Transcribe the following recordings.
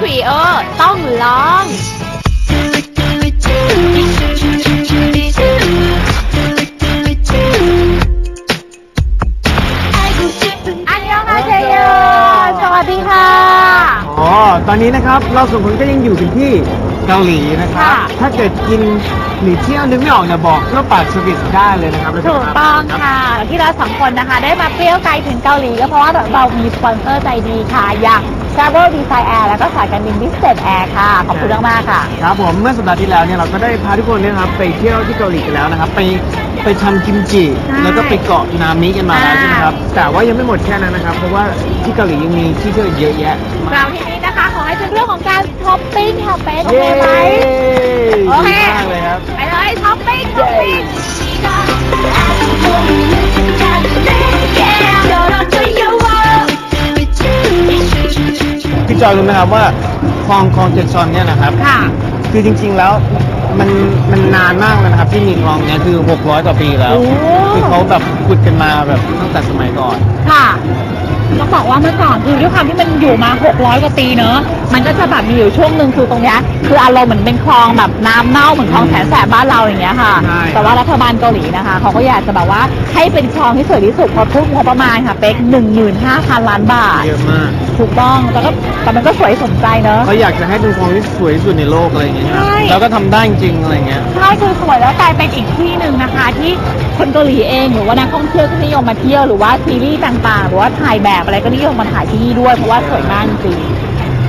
นาทริโอต้องลอง อันยองอาเซโยสวัสดีค่ะ อ๋อ ตอนนี้นะครับเราสองคนก็ยังอยู่กันที่เกาหลีนะครับ ค่ะ ถ้าเกิดกิน หรือเที่ยวนึกไม่ออกเนี่ยบอกเพื่อปากสวิสได้เลยนะครับถูกต้องค่ะที่เราสองคนนะคะ ได้มาเปรี้ยวไกลถึงเกาหลีก็เพราะว่าเรามีสปอนเซอร์ใจดีค่ะอย่าง Travel Design Air แล้วก็สายการบิน Business Air ค่ะ ขอบคุณมากๆค่ะ ครับผมเมื่อสัปดาห์ที่แล้วเนี่ยเราก็ได้พาทุกคนเนยนะครับไปเที่ยวที่เกาหลีกันแล้วนะครับ ไปไปทำกิมจิใช่แล้วก็ไปเกาะนามิกันมาแล้วอ่าใช่ไหมครับ แต่ว่ายังไม่หมดแค่นั้นนะครับ เพราะว่าที่เกาหลียังมีที่เที่ยวอีกเยอะแยะมากเราที่นี้นะคะ ขอให้เป็นเรื่องของการช้อปปิ้งค่ะเป๊กโอเคไหมโอดีเคมากเลยครับ ไปเลยช้อปปิ้งช้อปปิ้ง พี่จอยรู้ไหมครับว่าคลองคลองเจ็ดซอนเนี่ยนะครับ ค่ะ คือจริงๆแล้วมันมันนานมากเลยนะครับที่มีคลองเนี้ยคือ 600กว่าปีแล้ว โอ้ คือเขาแบบขุดกันมาแบบตั้งแต่สมัยก่อน ค่ะ ต้องบอกว่าเมื่อก่อนคือด้วยความที่มันอยู่มา 600 กว่าปีเนอะมันก็จะแบบมีอยู่ช่วงหนึ่งคือตรงเนี้ยคืออารมณ์เหมือนเป็นคลองแบบน้ำเน่าเหมือนคลองแสนแสบบ้านเราอย่างเงี้ยค่ะ ใช่ แต่ว่ารัฐบาลเกาหลีนะคะเขาก็อยากจะแบบว่าให้เป็นคลองที่สวยที่สุดเพราะทุ่มงบประมาณค่ะเป๊ก15,000 ล้านบาท เยอะมาก ถูกต้องแต่ก็แต่มันก็สวยสมใจเนอะเขาอยากจะให้เป็นคลองที่สวยที่สุดในโลกอะไรอย่างเงี้ยครับใช่แล้วก็ทำได้จริงๆอะไรเงี้ย ใช่คือสวยแล้วกลายเป็นอีกที่หนึ่งนะคะ ที่คนเกาหลีเองหรือว่านักท่องเที่ยวก็นิยมมาเที่ยวหรือว่าซีรีส์ต่างๆ หรือว่าถ่ายแบบอะไรก็นิยมมาถ่ายที่นี่ด้วยเพราะว่าสวยมากจริง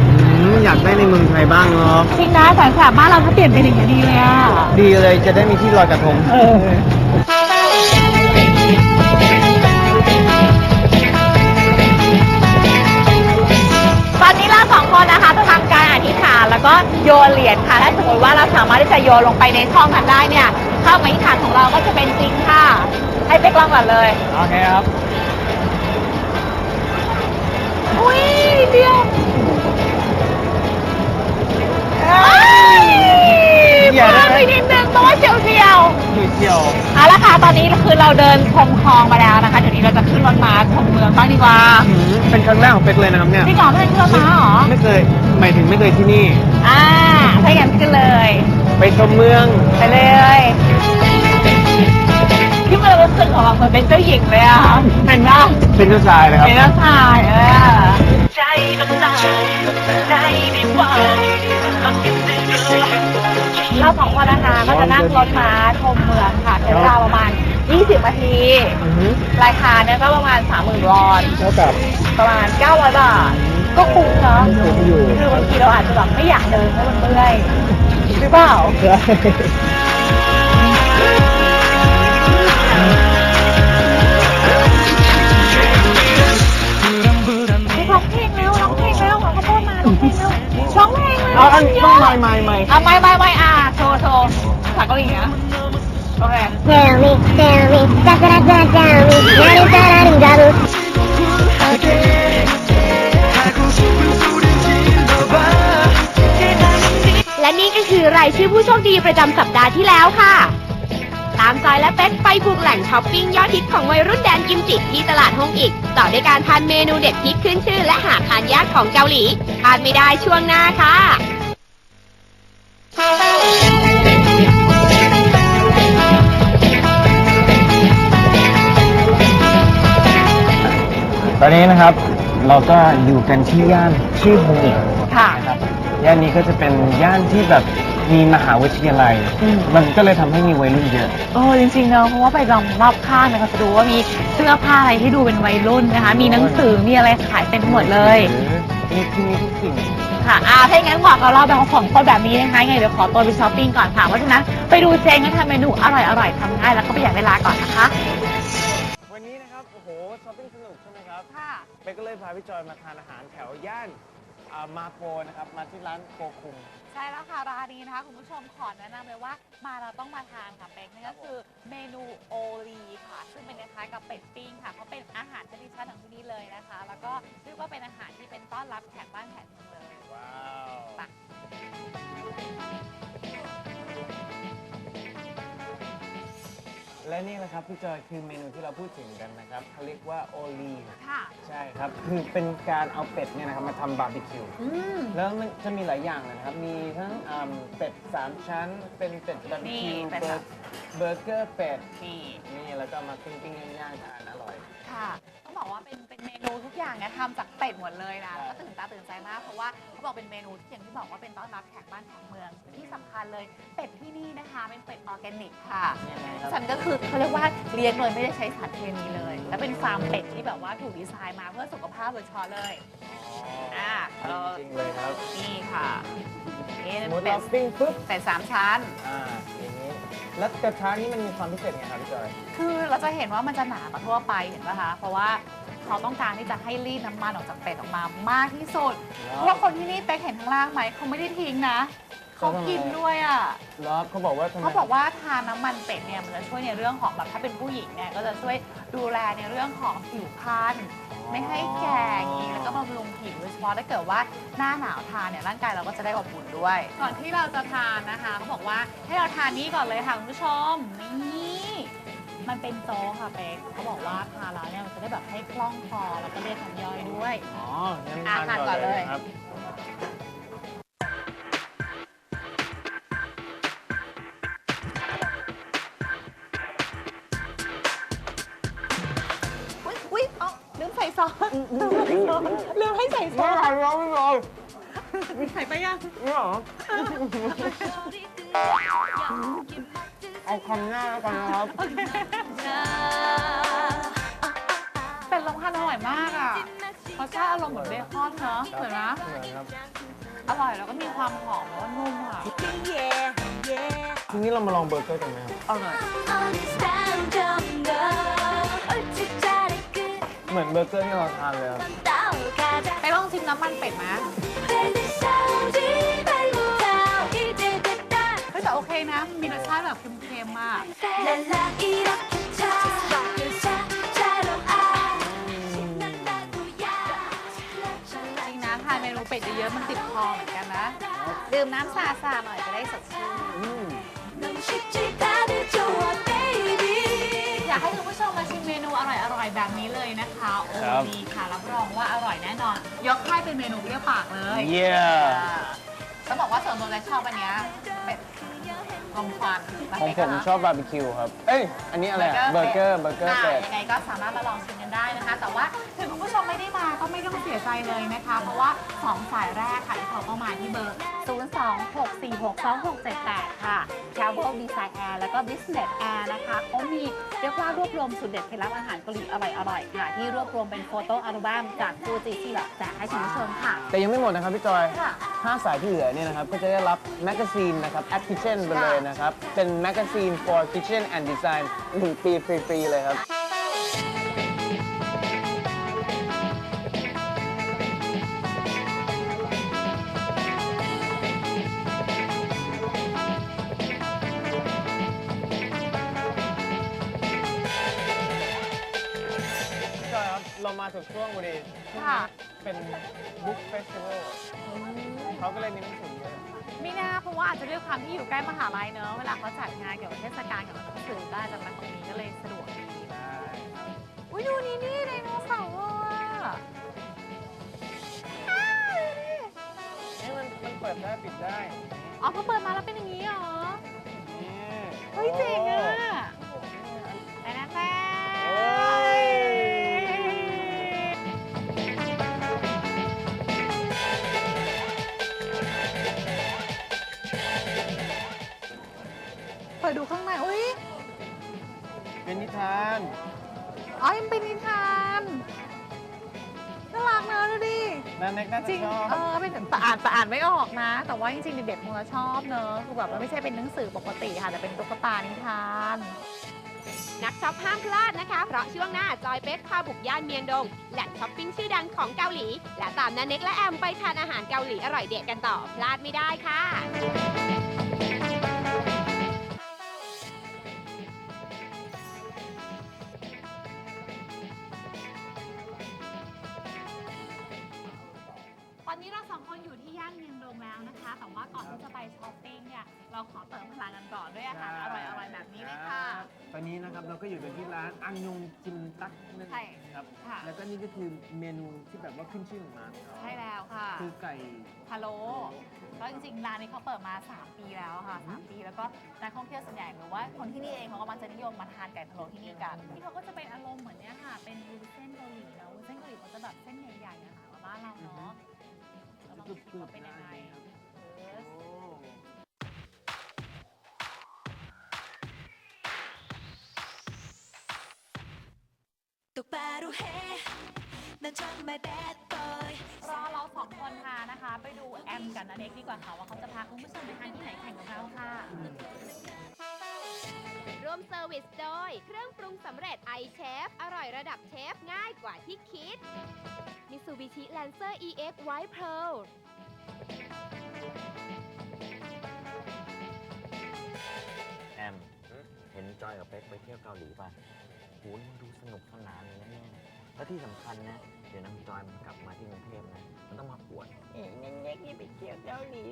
อืมอยากได้ในเมืองไทยบ้างเนาะจริงนะแสนแสบบ้านเราถ้าเปลี่ยนเป็นอย่างนี้ดีเลยอะดีเลยจะได้มีที่ลอยกระทง เออ สองคนนะคะจะทำการอธิษฐานแล้วก็โยนเหรียญค่ะถ้าสมมติว่าเราสามารถที่จะโยนลงไปในช่องนั้นได้เนี่ยคำอธิษฐานของเราก็จะเป็นจริงค่ะ ให้เป๊กลองก่อนเลยโอเคครับอุ้ยเดียวพลาดไเที่ยวๆเอาละค่ะตอนนี้คือเราเดินชมคลองมาแล้วนะคะเดี๋ยวนี้เราจะขึ้นรถม้าชมเมืองบ้างดีกว่าอืมเป็นครั้งแรกของเป็กเลยนะครับเนี่ย พี่กอล์ฟไม่ได้ขึ้นรถม้าเหรอไม่เคยหมายถึงไม่เคยที่นี่ อ่าถ้าอย่างนั้นขึ้นเลย ไปชมเมือง ไปเลยที่มันรู้สึกของเราเหมือนเป็นเจ้าหญิงเลยอะเป็นว่าเป็นเจ้าชายเลยครับ เป็นเจ้าชายเออ ใจก็ตายใจไม่ไหวเราสองคนนะคะก็จะนั่งรถม้าชมเมืองค่ะใช้เวลาประมาณ 20 นาที ราคาเนี่ยก็ประมาณ 30,000วอนเท่ากับประมาณ 900 บาท ก็คุ้มเนาะคุ้มอยู่คือบางทีเราอาจจะแบบไม่อยากเดินเพราะมันเมื่อยหรือเปล่า เอาอันต้องไม่ไม่ไม่เอาะไม่ไม่ไม่อะโชว์โชว์ภาษาเกาหลีนะโอเค Tell me tell me ตะกระตะตะมีนาริตาราริดารุ และนี่ก็คือรายชื่อผู้โชคดีประจำสัปดาห์ที่แล้วค่ะ ตามจอยและเป็กไปบุกแหล่งช้อปปิ้งยอดฮิตของวัยรุ่นแดนกิมจิที่ตลาดฮงอีกต่อด้วยการทานเมนูเด็ดฮิตขึ้นชื่อ และหาทานยากของเกาหลีทานไม่ได้ช่วงหน้าค่ะตอนนี้นะครับเราก็อยู่กันที่ย่านชื่อฮงอีกค่ะนะครับย่านนี้ก็จะเป็นย่านที่แบบ มีมหาวิทยาลัย อืม มันก็เลยทำให้มีวัยรุ่นเยอะ โอ้จริงๆเนอะเพราะว่าไปลองรอบข้างเนี่ยก็จะดูว่ามีเสื้อผ้าอะไรที่ดูเป็นวัยรุ่นนะคะ มีหนังสือมีอะไรขายเต็มไปหมดเลยมีที่นี่ทุกสิ่ง ค่ะอ่าถ้าอย่างนั้นเหมาะกับเราแบบของคนแบบนี้นะคะไงเดี๋ยวขอตัวไปช้อปปิ้งก่อนค่ะเพราะฉะนั้นไปดูเจงก็ทำเมนูอร่อยๆทำง่ายแล้วก็ประหยัดเวลาก่อนนะคะวันนี้นะครับ โอ้โห ช้อปปิ้งสนุกใช่ไหมครับครับค่ะเป๊กก็เลยพาพี่จอยมาทานอาหารแถวย่านอ่ามาโปนะครับ มาที่ร้านโกคุง ใช่แล้วค่ะร้านนี้นะคะคุณผู้ชมขอแนะนำเลยว่ามาเราต้องมาทานค่ะเป็กนั่นก็คือเมนูโอลีค่ะ ซึ่งเป็นคล้ายๆกับเป็ดปิ้งค่ะเขาเป็นอาหารชนิดชั้นของที่นี่เลยนะคะ แล้วก็เรียกว่าเป็นอาหารที่เป็นต้อนรับแขกบ้านแขกเมืองเลยว้าว ไป และนี่แหละครับพี่จอยคือเมนูที่เราพูดถึงกันนะครับเขาเรียกว่าโอลีค่ะ ใช่ครับ คือเป็นการเอาเป็ดเนี่ยนะครับมาทำบาร์บีคิว อืม แล้วมันจะมีหลายอย่างเลยนะครับ มีทั้งอืมเป็ด3ชั้น เป็นเป็ดบาร์บีคิวนี่เป็ดเบอสาร์มเบอร์เกอร์เป็ด นี่ นี่แล้วก็มาปิ้งปิ้งๆย่างๆทานอร่อย ค่ะต้อง บอกว่าเป็นเป็นเมนูทุกอย่างเนี่ยทำจากเป็ดหมดเลยนะแล้วก็ตื่นตาตื่นใจมากเพราะว่าเขาบอกเป็นเมนูที่อย่างที่บอกว่าเป็นต้อนรับแขกบ้านแขกเมืองที่สำคัญเลยเป็ดที่นี่นะคะเป็นเป็ดออร์แกนิกค่ะยังไงครับฉันก็คือเขาเรียกว่าเลี้ยงโดยไม่ได้ใช้สารเคมีเลย และเป็นฟาร์มเป็ดที่แบบว่าถูกดีไซน์มาเพื่อสุขภาพโดยเฉพาะเลยอ่าอ๋อจริงๆเลยครับนี่ค่ะนี่สมมติเป็เราดปิ้งปุ๊บเป็ดสามชั้น อ่าอย่างนี้ แล้วกระทะนี่มันมีความพิเศษไงครับพี่จอย คือเราจะเห็นว่ามันจะหนากว่าทั่วไปเห็นปะคะ เพราะว่าเขาต้องการที่จะให้รีดน้ำมันออกจากเป็ดออกมามากที่สุด เพราะว่าคนที่นี่เป๊กเห็นข้างล่างไหมเขาไม่ได้ทิ้งนะ เขากินด้วยอะ แล้วเขาบอกว่าทำไม เขาบอกว่าทานน้ำมันเป็ดเนี่ยมันจะช่วยในเรื่องของแบบถ้าเป็นผู้หญิงเนี่ยก็จะช่วยดูแลในเรื่องของผิวพรรณไม่ให้แก่อย่างนี้แล้วก็บำรุงผิวโดยเฉพาะถ้าเกิดว่าหน้าหนาวทานเนี่ยร่างกายเราก็จะได้อบอุ่นด้วย ก่อนที่เราจะทานนะคะเขาบอกว่าให้เราทานนี้ก่อนเลยค่ะคุณผู้ชมนี่มันเป็นโจ๊กค่ะเป๊กเขาบอกว่าทานแล้วเนี่ยมันจะได้แบบให้คล่องคอแล้วก็เลือดทำย่อยด้วย อ๋องั้นอะทานทานก่ก่ออนนเลเลยยครับ ซอสลืมใส่ซอสลืมให้ใส่ซอไม่สทานแล้วไม่เลยใส่ไปยังนี่เหรอเอาคำหน้าแล้วกันนะครับ เป็นลมพันอร่อยมากอะรสชาติอารมณ์เหมือนเบคอนเนาะเหมือนนะเหมือนครับอร่อยแล้วก็มีความหอมแล้วก็นุ่มค่ะทีนี้เรามาลองเบอร์เกอร์กันไหมครับเอาเลย เหมือนเบอร์เกอร์ที่เราทานเลยครับไปลองชิมน้ำมันเป็ดไหมเฮ้ยแต่โอเคนะ มีรสชาติแบบเค็มๆมาก จริงนะทานเมนูเป็ดเยอะๆมันติดคอเหมือนกันนะ ดื่มน้ำสาๆหน่อยจะได้สดชื่นอืม อยากให้คุณผู้ชมมาชิมเมนูอร่อยๆ แบบนี้เลยนะคะโอ้ดีค่ะรับรองว่าอร่อยแน่นอน ยกให้เป็นเมนูเปรี้ยวปากเลยเยี่ยต้องบอกว่าส่วนตัวและชอบอันเนี้ยเป็ด ลมควันของผมชอบบาร์บีคิวครับ เอ้ย อันนี้อะไรอะเบอร์เกอร์ เบอร์เกอร์เป็ด ยังไงก็สามารถมาลองชิมกันได้นะคะ แต่ว่าถึงคุณผู้ชมไม่ได้มาก็ไม่ต้องเสียใจเลยนะคะ เพราะว่า2สายแรกค่ะที่เขาก็มาที่เบอร์ 026462678 ค่ะ Travel Design Air แล้วก็ Business Air นะคะเขามีเรียกว่ารวบรวมสุดเด็ดเคล็ดลับอาหารเกาหลีอร่อยๆค่ะ ที่รวบรวมเป็นโฟโต้อัลบั้มจากฟูจิที่แบบแจกให้คุณผู้ชมค่ะ แต่ยังไม่หมดนะครับพี่จอยค่ะ5สายที่เหลือเนี่ยนะครับ ก็จะได้รับแมกกาซีนนะครับ At Kitchen ไปเลยนะครับ เป็นแมกกาซีน for Kitchen and Design 1 ปีฟรี ๆ เลยครับ พี่จอยครับเรามาถึงช่วงพอดีค่ะ เป็นบุ๊กเฟสติวัลเขาก็เลยมีหนังสือเยอะ ไม่น่าเพราะว่าอาจจะด้วยความที่อยู่ใกล้มหาลัยเนอะเวลาเขาจัดงานเกี่ยวกับเทศกาลเกี่ยวกับหนังสือก็อาจจะมาตรงนี้ก็เลยสะดวกดีใช่ครับอุ้ยดูนี่นี่ไดโนเสาร์อะอ้าวดูดินี่มันมันเปิดได้ปิดได้อ๋อพอเปิดมาแล้วเป็นอย่างนี้เหรอนี่เฮ้ยเจ๋งอะ ริงชอบเออเป็นแต่อ่านแต่อ่านไม่ออกนะ แต่ว่าจริงๆเด็กๆคงจะชอบเนอะคือแบบมันไม่ใช่เป็นหนังสือปกติค่ะแต่เป็นตุ๊กตานิทาน นักช็อปห้ามพลาดนะคะ เพราะช่วงหน้าจอยเป็กพาบุกย่านเมียงดงแหล่งช้อปปิ้งชื่อดังของเกาหลี และตามนันเน็กและแอมไปทานอาหารเกาหลีอร่อยเด็ดกันต่อพลาดไม่ได้ค่ะ พลังกันก่อนด้วยอาหารอร่อยๆแบบนี้เลยค่ะ ตอนนี้นะครับเราก็อยู่กันที่ร้านอังยงจิมตักนั่นใช่เองครับค่ะ แล้วก็นี่ก็คือเมนูที่แบบว่าขึ้นชื่อของร้านเขาใช่แล้วค่ะ คือไก่พะโล้ก็จริงๆร้านนี้เขาเปิดมา 3 ปีแล้วค่ะ 3 ปีแล้วก็นักท่องเที่ยวส่วนใหญ่หรือว่าคนที่นี่เองเขาก็มักจะนิยมมาทานไก่พะโล้ที่นี่กันที่เขาก็จะเป็นอารมณ์เหมือนเนี้ยค่ะ เป็นวุ้นเส้นเกาหลีนะวุ้นเส้นเกาหลีเขาจะแบบเส้นใหญ่ๆนะคะกว่าบ้านเราเนาะเราลองชิมว่าเป็นยังไง 똑바로 해 난 정말 bad boy รอเราสองคนทานนะคะ ไปดูแอมกับนันเอกดีกว่าค่ะว่าเขาจะพาคุณผู้ชมไปทานที่ไหนแข่งกับเราค่ะ ร่วมเซอร์วิสโดย เครื่องปรุงสำเร็จไอเชฟ อร่อยระดับเชฟ ง่ายกว่าที่คิด Mitsubishi Lancer EX White Pearl แอม เห็นจอยกับเป๊กไปเที่ยวเกาหลีป่ะ โหมันดูสนุกสนานเลยนะเนี่ยแล้วที่สำคัญนะ เดี๋ยวนางจอยมันกลับมาที่กรุงเทพนะ มันต้องมาอวดเอ๊ะเน็กๆนี่ไปเที่ยวเกาหลี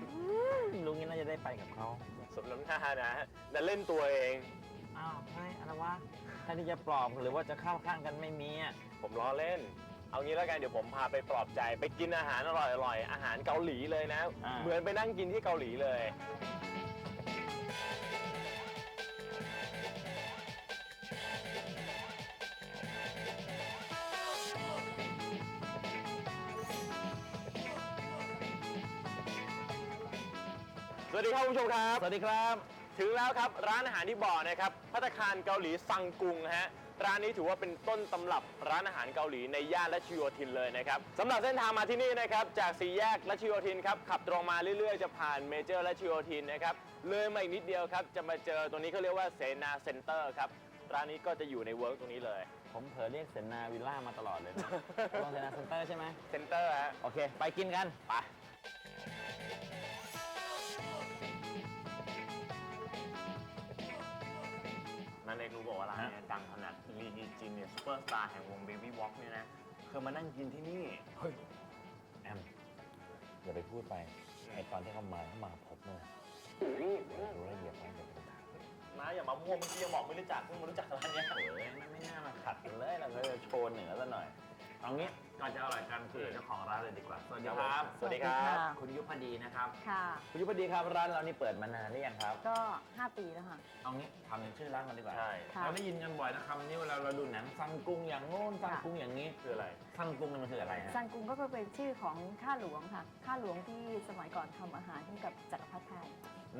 อืมลุงนี่น่าจะได้ไปกับเขาสมน้ำหน้านะแต่เล่นตัวเอง อ้าวเฮ้ยอะไรวะแทนที่จะปลอบหรือว่าจะเข้าข้างกันไม่มีอะ ผมล้อเล่น เอางี้แล้วกันเดี๋ยวผมพาไปปลอบใจ ไปกินอาหารอร่อยๆ อาหารเกาหลีเลยนะ อ่า เหมือนไปนั่งกินที่เกาหลีเลย สวัสดีครับคุณผู้ชมครับ สวัสดีครับ ถึงแล้วครับร้านอาหารที่บอกนะครับพัตตาคารเกาหลีซังกุงฮะร้านนี้ถือว่าเป็นต้นตำรับร้านอาหารเกาหลีในย่านรัชโยธินเลยนะครับสำหรับเส้นทางมาที่นี่นะครับจากสี่แยกรัชโยธินครับขับตรงมาเรื่อยๆ จะผ่านเมเจอร์รัชโยธินนะครับเลยมาอีกนิดเดียวครับจะมาเจอตรงนี้เขาเรียกว่าเสนาเซ็นเตอร์ครับร้านนี้ก็จะอยู่ในเวิร์กตรงนี้เลย ผมเผลอเรียกเสนาวิลล่ามาตลอดเลยนะตรงเสนาเซ็นเตอร์ใช่ไหมเซ็นเตอร์ฮะโอเค ไปกินกันไป ว่าร้านเนี้ดังขนาดลีนีจินเนี่ยซูเปอร์สตาร์แห่งวง Baby Walk เนี่ยนะเคยมานั่งกินที่นี่ เฮ้ยแอมอย่าไปพูดไปไอตอนที่เขามาเขามาพบเนี่ยรู้ละเอียดไปเดี๋ยวผมถามเลยนะอย่ามามั่วเมื่อกี้ยังบอกไม่รู้จักเพิ่งมารู้จักร้านเนี้ยโอ้ยมันไม่น่ามาขัดกันเลยเราก็จะโชว์เหนือซะหน่อย เอางี้ก่อนจะอร่อยกันคือเจ้าของร้านเลยดีกว่าสวัสดีครับ สวัสดีครับคุณยุพดีนะครับ ค่ะ คุณยุพดีครับร้านเรานี่เปิดมานานหรือยังครับ ก็ 5 ปีแล้วค่ะ เอางี้ทำเป็นชื่อร้านกันดีกว่าใช่ ค่ะเราได้ยินกันบ่อยนะคำนี้เวลาเราดูหนังซังกุงอย่างโน้นซังกุงอย่างนี้คืออะไร ซังกุงนี่มันคืออะไรฮะซันกุงก็คือเป็นชื่อของข้าหลวงค่ะ ข้าหลวงที่สมัยก่อนทำอาหารให้กับจักรพรรดิไทย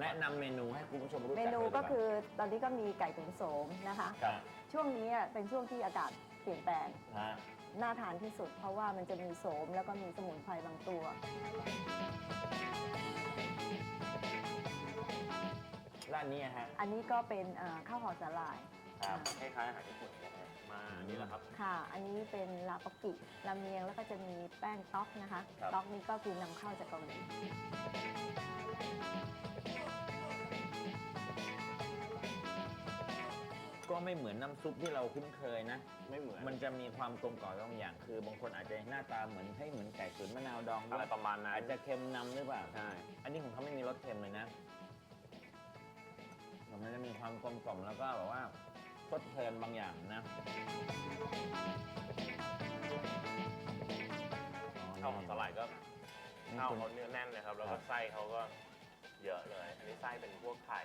แนะนำเมนูให้คุณผู้ชมรู้จักเมนูลยดีว่าก็คือตอนนี้ก็มีไก่ตุ๋นโสมนะคะ ครับช่วงนี้เป็นช่วงที่อากาศเปลี่ยนแปลงฮะ น่าทานที่สุด เพราะว่ามันจะมีโสมแล้วก็มีสมุนไพรบางตัว ร้านนี้ฮะอันนี้ก็เป็นเอ่อข้าวห่อสาหร่าย ครับคล้ายๆอาหารญี่ปุ่นนะฮะมาอันนี้แหละครับ ค่ะ อันนี้เป็นลาปกิลำเมียงแล้วก็จะมีแป้งต๊อกนะคะ ครับ ต๊อกนี้ก็คือนำเข้าจากเกาหลี ก็ไม่เหมือนน้ำซุปที่เราคุ้นเคยนะ ไม่เหมือนมันจะมีความกลมกล่อมบางอย่าง คือบางคนอาจจะหน้าตาเหมือนให้เหมือนไก่ตุ๋นมะนาวดองด้อะวไรยประมาณนั้นอาจจะเค็มนำหรือเปล่า ใช่อันนี้ของเขาไม่มีรสเค็มเลยนะมันจะมีความกลมกล่อมแล้วก็แบบว่าสดเพลินบางอย่างนะข้าวหอมสลายก็นี่ข้าวคุณเขาเนื้อแน่นเลยครับ แล้วครัก็บไส้เขาก็เยอะเลย อันนี้ไส้เป็นพวกไข่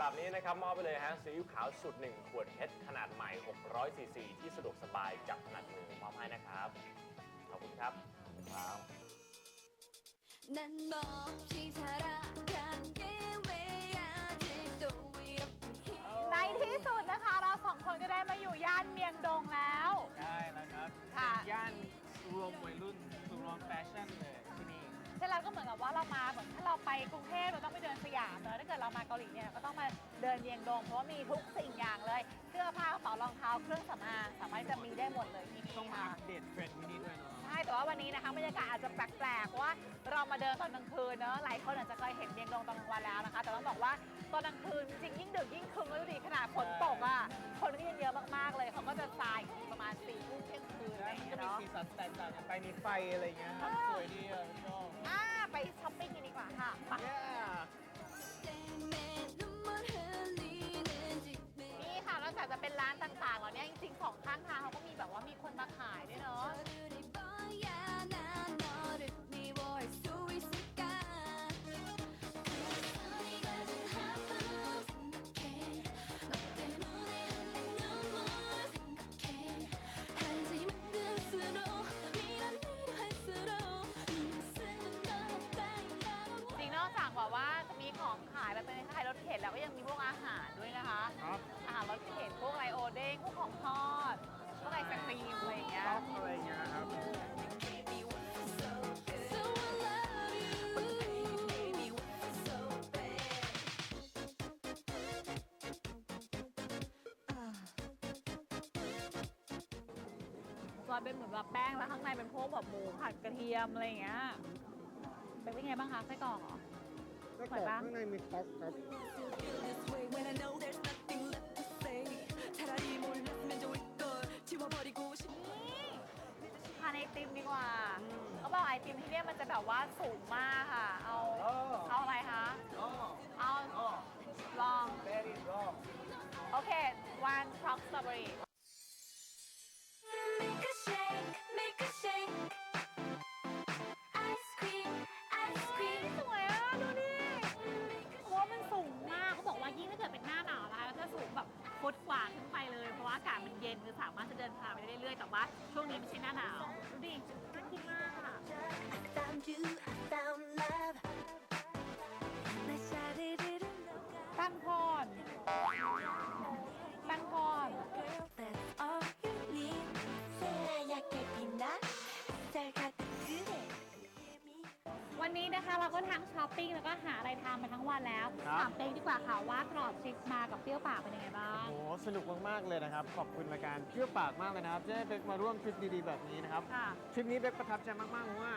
แบบนี้นะครับมอบไปเลยฮะซีอิ๊วขาวสุดรหนึ่งขวดเพชรขนาดใหม่600ซีซีที่สะดวกสบายจับถนัดมือมอบให้นะครับ ขอบคุณครับครับ 난 몹시 사랑한 게 왜 아직도 이렇게 힘 ในที่สุดนะคะ เราสองคนก็ได้มาอยู่ย่านเมียงดงแล้วใช่แล้วครับค่ะ เป็นย่านรวมวัยรุ่นรวมแฟชั่นเลย ที่นี่เสร็จแล้วก็เหมือนกับว่าเรามาเหมือนถ้าเราไปกรุงเทพเราต้องไปเดินสยามเนอะถ้าเกิดเรามาเกาหลีเนี่ยก็ต้องมาเดินเยียงดงเพราะว่ามีทุกสิ่งอย่างเลยเสื้อผ้ากระเป๋ารองเท้าเครื่องสำอางสามารถจะมีได้หมดเลยที่นี่ต้องมาค่ะ อัปเดตเทรนด์ที่นี่ด้วยเนาะใช่ แต่ว่าวันนี้นะคะบรรยากาศอาจจะแปลกๆเพราะว่าเรามาเดินตอนกลางคืนเนอะหลายคนอาจจะเคยเห็นเมียงดงตอนกลางวันแล้วนะคะ แต่ต้องบอกว่าตอนกลางคืนจริงๆยิ่งดึกยิ่งคึมแล้วดูดิขนาดฝนตกอะคนก็ยังเยอะมากๆเลยเขาก็จะทรายอีกทีประมาณ4ี่ทุ่มเที่ยงคืนอะไรอย่างมันเงี้ก็ยมีเนาะ สีสันแตกต่างกันไปมีไฟอะไรเงี้ยครับสวยดีอะชอบ อ่าไปช้อปปิ้งกันดีกว่าค่ะไป นี่ค่ะนอกจากจะเป็นร้านต่างๆเหล่านี่ยจริงๆ ของข้างทางเขาก็ อยเป็นเหมือนแบบแป้งแล้วข้างในเป็นพวกแบบหมูผัดกระเทียมอะไรอย่างเงี้ยเป็นยังไงบ้างคะไส้กรอกเหรอ ไส้กรอกข้างในมีสอกครับ ทานไอติมดีกว่าเขาบอกไอติมที่เนี่ยมันจะแบบว่าสูงมากค่ะ เอาเอาอะไรคะ เอา ลองโอเค one chocolate strawberry วันนี้นะคะเราก็ทั้งช้อปปิ้งแล้วก็หาอะไรทานมาทั้งวันแล้วครับ ถามเป๊กดีกว่าค่ะว่ากรอบชิคมากับเปรี้ยวปากเป็นยังไงบ้าง โอ้โหสนุกมาก ๆ เลยนะครับ ขอบคุณรายการเที่ยวปากมากเลยนะครับที่ได้เบกมาร่วมทริปดีๆแบบนี้นะครับ ค่ะ ทริปนี้เบกประทับใจมากๆเพราะว่า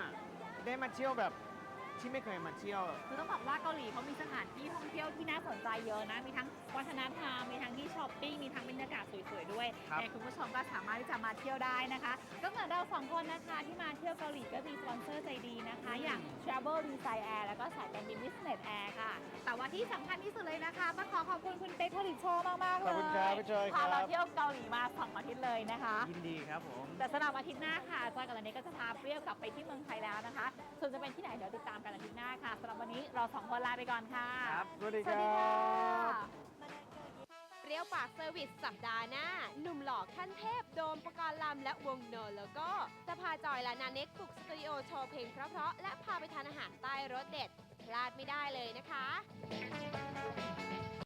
ได้มาเที่ยวแบบ ที่ไม่เคยมาเที่ยว คือต้องบอกว่าเกาหลีเขามีสถานที่ท่องเที่ยวที่น่าสนใจเยอะนะ มีทั้งวัฒนธรรม มีทั้งที่ช้อปปิ้ง มีทั้งบรรยากาศสวยๆด้วยครับแต่คุณผู้ชมก็สามารถที่จะมาเที่ยวได้นะคะ ก็เหมือนเราสองคนนะคะที่มาเที่ยวเกาหลีก็มีสปอนเซอร์ใจดีนะคะ อย่าง Travel Design Air แล้วก็สายการบิน Business Air ค่ะ แต่ว่าที่สำคัญที่สุดเลยนะคะต้องขอขอบคุณคุณเป๊กผลิตโชว์มากๆเลยขอบคุณครับพี่จอยครับ พาเราเที่ยวเกาหลีมาสองอาทิตย์เลยนะคะ ยินดีครับผม แต่สำหรับอาทิตย์หน้าค่ะจอยกับลันเนก็จะพาเปรี้ยวกลับไปที่เมืองไทยแล้วนะคะ ส่วนจะเป็นที่ไหนเดี๋ยวติดตามกันอาทิตย์หน้าค่ะสำหรับวันนี้เราสองคนลาไปก่อนค่ะ ครับ สวัสดีสควัสรัดีค่ะบ เปรี้ยวปากเซอร์วิสสัปดาห์หน้า หนุ่มหล่อขั้นเทพโดมปกรณ์ลำและวงโนโลโก้จะพาจอยและนาเน็กบุกสตูดิโอโชว์เพลงเพราะๆและพาไปทานอาหารใต้รสเด็ด พลาดไม่ได้เลยนะคะ